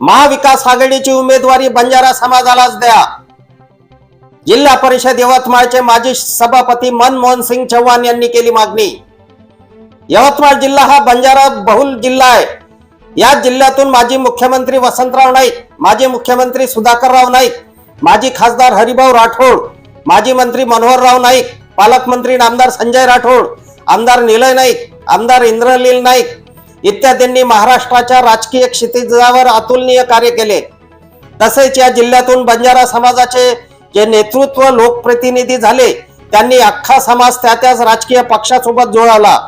महाविकास आघाडीची उमेदवारी बंजारा समाजालाच द्या. जिल्हा परिषद यवतमाळचे माजी सभापती मनमोहन सिंग चव्हाण यांनी केली मागणी. यवतमाळ जिल्हा हा बंजारा बहुल जिल्हा आहे. या जिल्ह्यातून माजी मुख्यमंत्री वसंतराव नाईक माजी मुख्यमंत्री सुधाकरराव नाईक माजी खासदार हरिभाऊ राठोड माजी मंत्री मनोहरराव नाईक पालकमंत्री नामदार संजय राठोड आमदार निलय नाईक आमदार इंद्रलील नाईक इत्यादींनी महाराष्ट्राच्या राजकीय क्षितिजावर अतुलनीय कार्य केले. तसेच या जिल्ह्यातून बंजारा समाजाचे जे नेतृत्व लोकप्रतिनिधी झाले त्यांनी अख्खा समाज त्या त्याच राजकीय पक्षासोबत जुळवला.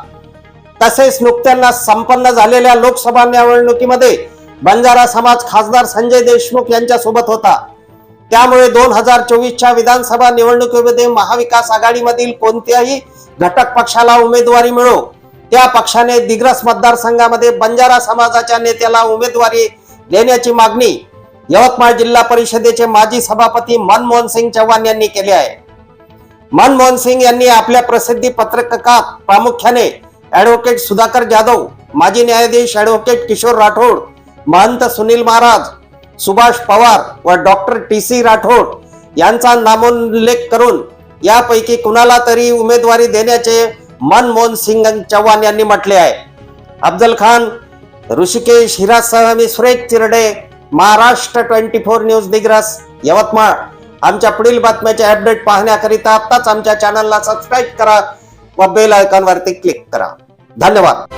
तसेच नुकत्यांना संपन्न झालेल्या लोकसभा निवडणुकीमध्ये बंजारा समाज खासदार संजय देशमुख यांच्यासोबत होता. त्यामुळे दोन हजार चोवीसच्या विधानसभा निवडणुकीमध्ये महाविकास आघाडीमधील कोणत्याही घटक पक्षाला उमेदवारी मिळो. त्या पक्षाने दिग्रस मतदारसंघामध्ये बंजारा समाजाच्या नेत्याला उमेदवारी देण्याची मागणी यवतमाळ जिल्हा परिषदेचे माजी सभापती मनमोहन सिंग चव्हाण यांनी केली आहे. मनमोहन सिंग यांनी आपल्या प्रसिद्धी पत्रकात प्रामुख्याने ऍडव्होकेट सुधाकर जाधव माजी न्यायाधीश ऍडव्होकेट किशोर राठोड महंत सुनील महाराज सुभाष पवार व डॉक्टर टी सी राठोड यांचा नामोल्लेख करून यापैकी कुणाला तरी उमेदवारी देण्याचे मनमोहन सिंग चव्हाण यांनी म्हटले आहे. अफजल खान ऋषिकेश हिरासह मी Suresh Chirde Maharashtra twenty four news Digras Yavatmal. आमच्या पुढील बातम्याचे अपडेट पाहण्याकरिता आत्ताच आमच्या चॅनलला सबस्क्राईब करा व बेल आयकॉनवरती क्लिक करा. धन्यवाद.